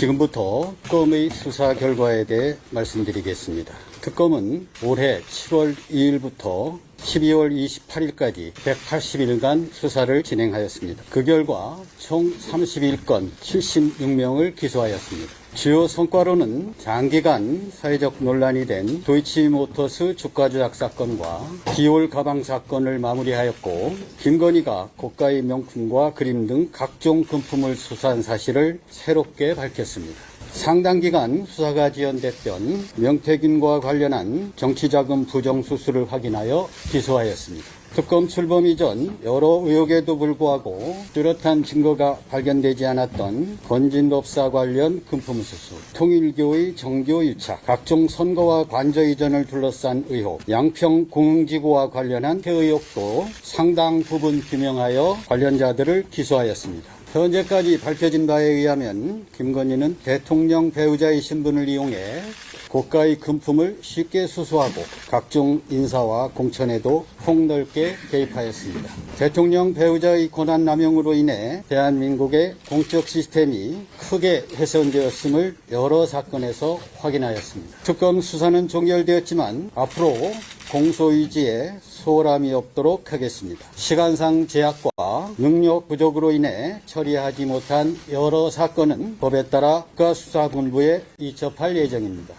지금부터 특검의 수사 결과에 대해 말씀드리겠습니다. 특검은 올해 7월 2일부터 12월 28일까지 180일간 수사를 진행하였습니다. 그 결과 총 31건 76명을 기소하였습니다. 주요 성과로는 장기간 사회적 논란이 된 도이치모터스 주가 조작 사건과 기올 가방 사건을 마무리하였고 김건희가 고가의 명품과 그림 등 각종 금품을 수사한 사실을 새롭게 밝혔습니다. 상당 기간 수사가 지연됐던 명태균과 관련한 정치자금 부정수수를 확인하여 기소하였습니다. 특검 출범 이전 여러 의혹에도 불구하고 뚜렷한 증거가 발견되지 않았던 건진법사 관련 금품 수수, 통일교의 정교 유착, 각종 선거와 관저 이전을 둘러싼 의혹, 양평 공흥지구와 관련한 해의혹도 상당 부분 규명하여 관련자들을 기소하였습니다. 현재까지 밝혀진 바에 의하면 김건희는 대통령 배우자의 신분을 이용해 고가의 금품을 쉽게 수수하고 각종 인사와 공천에도 폭넓게 개입하였습니다. 대통령 배우자의 권한 남용으로 인해 대한민국의 공적 시스템이 크게 훼손되었음을 여러 사건에서 확인하였습니다. 특검 수사는 종결되었지만 앞으로 공소유지에 소홀함이 없도록 하겠습니다. 시간상 제약과 능력 부족으로 인해 처리하지 못한 여러 사건은 법에 따라 국가수사본부에 이첩할 예정입니다.